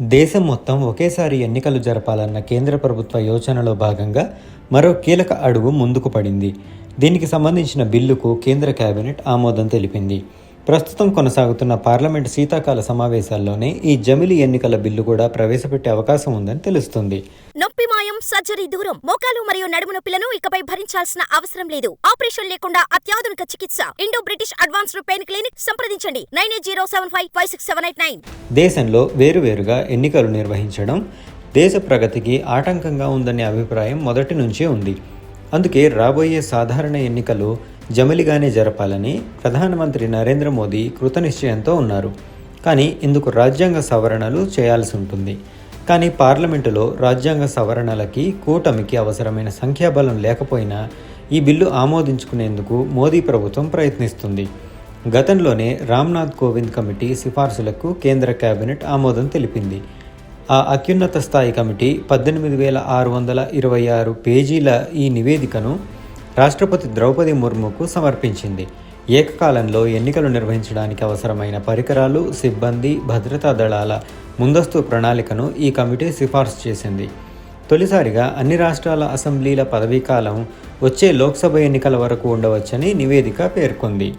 దేశం మొత్తం ఒకేసారి ఎన్నికలు జరపాలన్న కేంద్ర ప్రభుత్వ యోచనలో భాగంగా మరో కీలక అడుగు ముందుకు పడింది. దీనికి సంబంధించిన బిల్లుకు కేంద్ర కేబినెట్ ఆమోదం తెలిపింది. ప్రస్తుతం కొనసాగుతున్న పార్లమెంట్ శీతాకాల సమావేశాల్లోనే ఈ జమిలి ఎన్నికల బిల్లు కూడా ప్రవేశపెట్టే అవకాశం ఉందని తెలుస్తుంది. నొప్పి మాయం సర్జరీ దూరం మోకాలు మరియు నడుము నొప్పులను ఇకపై భరించాల్సిన అవసరం లేదు. ఆపరేషన్ లేకుండా అత్యాధునిక చికిత్స. Indo British advanced pain clinic సంప్రదించండి. Nine eight zero seven five five six seven eight nine. దేశంలో వేరువేరుగా ఎన్నికలు నిర్వహించడం దేశ ప్రగతికి ఆటంకంగా ఉందనే అభిప్రాయం మొదటి నుంచే ఉంది. అందుకే రాబోయే సాధారణ ఎన్నికలు జమిలిగానే జరపాలని ప్రధానమంత్రి నరేంద్ర మోదీ కృతనిశ్చయంతో ఉన్నారు. కానీ ఇందుకు రాజ్యాంగ సవరణలు చేయాల్సి ఉంటుంది. కానీ పార్లమెంటులో రాజ్యాంగ సవరణలకి కూటమికి అవసరమైన సంఖ్యాబలం లేకపోయినా ఈ బిల్లు ఆమోదించుకునేందుకు మోదీ ప్రభుత్వం ప్రయత్నిస్తుంది. గతంలోనే రామ్నాథ్ కోవింద్ కమిటీ సిఫార్సులకు కేంద్ర కేబినెట్ ఆమోదం తెలిపింది. ఆ అత్యున్నత స్థాయి కమిటీ పద్దెనిమిది వేల ఆరు వందల ఇరవై ఆరు పేజీల ఈ నివేదికను రాష్ట్రపతి ద్రౌపది ముర్ముకు సమర్పించింది. ఏకకాలంలో ఎన్నికలు నిర్వహించడానికి అవసరమైన పరికరాలు సిబ్బంది భద్రతా దళాల ముందస్తు ప్రణాళికను ఈ కమిటీ సిఫార్సు చేసింది. తొలిసారిగా అన్ని రాష్ట్రాల అసెంబ్లీల పదవీకాలం వచ్చే లోక్సభ ఎన్నికల వరకు ఉండవచ్చని నివేదిక పేర్కొంది.